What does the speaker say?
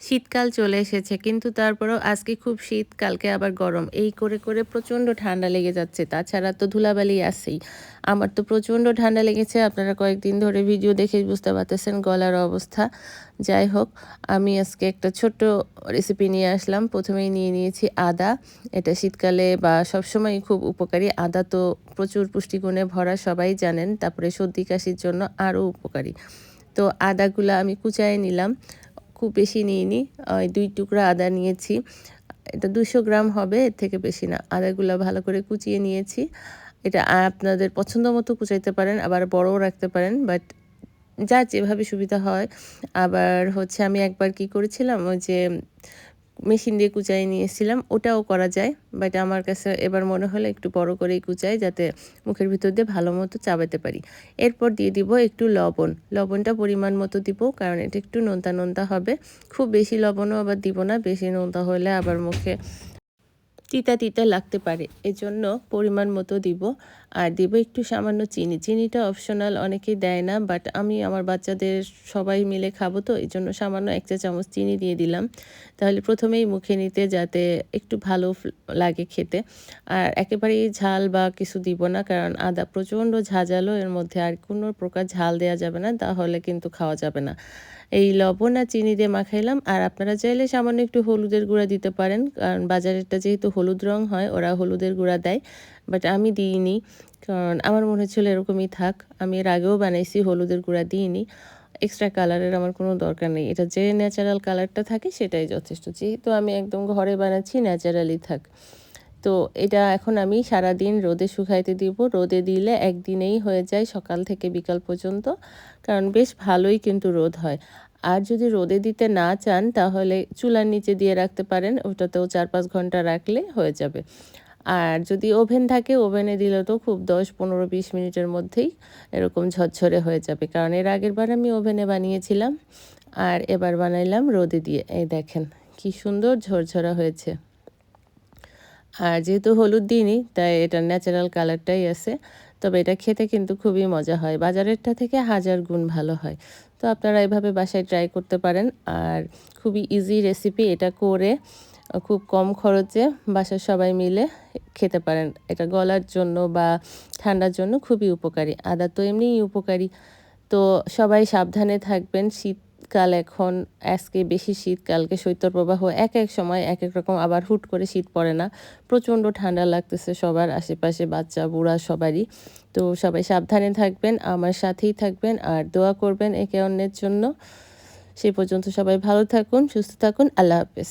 শীতকাল চলে এসেছে, কিন্তু তারপরেও আজকে খুব শীত, কালকে আবার গরম। এই করে করে প্রচণ্ড ঠান্ডা লেগে যাচ্ছে, তাছাড়া তো ধুলাবালি আছেই। আমার তো প্রচণ্ড ঠান্ডা লেগেছে, আপনারা কয়েকদিন ধরে ভিডিও দেখে বুঝতে পারতেছেন গলার অবস্থা। যাই হোক, আমি আজকে একটা ছোট্ট রেসিপি নিয়ে আসলাম। প্রথমেই নিয়ে নিয়েছি আদা। এটা শীতকালে বা সবসময় খুব উপকারী। আদা তো প্রচুর পুষ্টিগুণে ভরা, সবাই জানেন। তারপরে সর্দি কাশির জন্য আরও উপকারী। তো আদাগুলো আমি কুচায় নিলাম। খুব বেশি নিইনি। ওই দুই টুকরা আদা নিয়েছি। এটা দুশো গ্রাম হবে, এর থেকে বেশি না। আদাগুলো ভালো করে কুচিয়ে নিয়েছি। এটা আপনাদের পছন্দ মতো কুচাইতে পারেন, আবার বড়ও রাখতে পারেন, বাট যা যেভাবে সুবিধা হয়। আবার হচ্ছে আমি একবার কি করেছিলাম, ওই যে মেশিন দিয়ে কুচাই নিয়েছিলাম, ওটাও করা যায়। বাট আমার কাছে এবার মনে হলো একটু বড় করেই কুচাই যাতে মুখের ভিতর দিয়ে ভালো মতো চাবাতে পারি। এরপর দিয়ে দিব একটু লবণ। লবণটা পরিমাণ মতো দিব, কারণ এটা একটু নোনতা নোনতা হবে। খুব বেশি লবণও আবার দিব না, বেশি নোনতা হলে আবার মুখে তিতা তিতা লাগতে পারে। এজন্য পরিমাণ মতো দিব। আর দিব একটু সামান্য চিনি। চিনিটা অপশনাল অনেকেই দেয় না বাট আমি আমার বাচ্চাদের সবাই মিলে খাব তো এই জন্য সামান্য এক চা চামচ চিনি দিয়ে দিলাম। তাহলে প্রথমেই মুখে নিতে যাতে একটু ভালো লাগে খেতে। আর একেবারেই ঝাল বা কিছু দিব না, কারণ আদা প্রচণ্ড ঝাঁঝালো, এর মধ্যে আর কোনো প্রকার ঝাল দেওয়া যাবে না, তাহলে কিন্তু খাওয়া যাবে না। এই লবণ আর চিনি দিয়ে মাখাইলাম। আর আপনারা চাইলে সামান্য একটু হলুদের গুঁড়া দিতে পারেন, কারণ বাজারেরটা যেহেতু হলুদ রং হয়, ওরা হলুদের গুঁড়া দেয় বাট আমি দিইনি, কারণ আমার মনে হচ্ছিল এরকমই থাক। আমি এর আগেও বানাইছি, হলুদের গুঁড়া দিইনি। এক্সট্রা কালারের আমার কোনো দরকার নেই। এটা যে ন্যাচারাল কালারটা থাকে, সেটাই যথেষ্ট। যেহেতু আমি একদম ঘরে বানাচ্ছি ন্যাচারালি থাক। তো এটা এখন আমি সারা দিন রোদে শুকাইতে দিব। রোদে দিলে একদিনেই হয়ে যায় সকাল থেকে বিকাল পর্যন্ত, কারণ বেশ ভালোই কিন্তু রোদ হয়। আর যদি রোদে দিতে না চান, তাহলে চুলার নিচে দিয়ে রাখতে পারেন। ওটাতেও চার পাঁচ ঘণ্টা রাখলে হয়ে যাবে। আর যদি ওভেন থাকে, ওভেনে দিলে তো খুব দশ, পনেরো, বিশ মিনিটের মধ্যেই এরকম ঝরঝরে হয়ে যাবে। কারণ এর আগের বার আমি ওভেনে বানিয়েছিলাম, আর এবার বানাইলাম রোদে দিয়ে। এই দেখেন, কি সুন্দর ঝরঝরা হয়েছে। আর যেহেতু হলুদ দিইনি, তাই এটা ন্যাচারাল কালারটাই আছে। তবে এটা খেতে কিন্তু খুবই মজা হয়। বাজারেরটা থেকে হাজার গুণ ভালো হয়। তো আপনারা এভাবে বাসায় ট্রাই করতে পারেন। আর খুবই ইজি রেসিপি এটা করে খুব কম খরচে বাসার সবাই মিলে খেতে পারেন। এটা গলার জন্য বা ঠান্ডার জন্য খুবই উপকারী। আদা তো এমনিই উপকারী। তো সবাই সাবধানে থাকবেন, শীত শীতকাল এখন, আজকে বেশি শীতকালকে শৈত্যপ্রবাহ এক এক সময় এক এক রকম, আবার হুট করে শীত পড়ে না। প্রচণ্ড ঠান্ডা লাগতেছে সবার, আশেপাশে বাচ্চা, বুড়া সবারই। তো সবাই সাবধানে থাকবেন, আমার সাথেই থাকবেন, আর দোয়া করবেন একে অন্যের জন্য। সে পর্যন্ত সবাই ভালো থাকুন, সুস্থ থাকুন, আল্লাহ হাফেজ।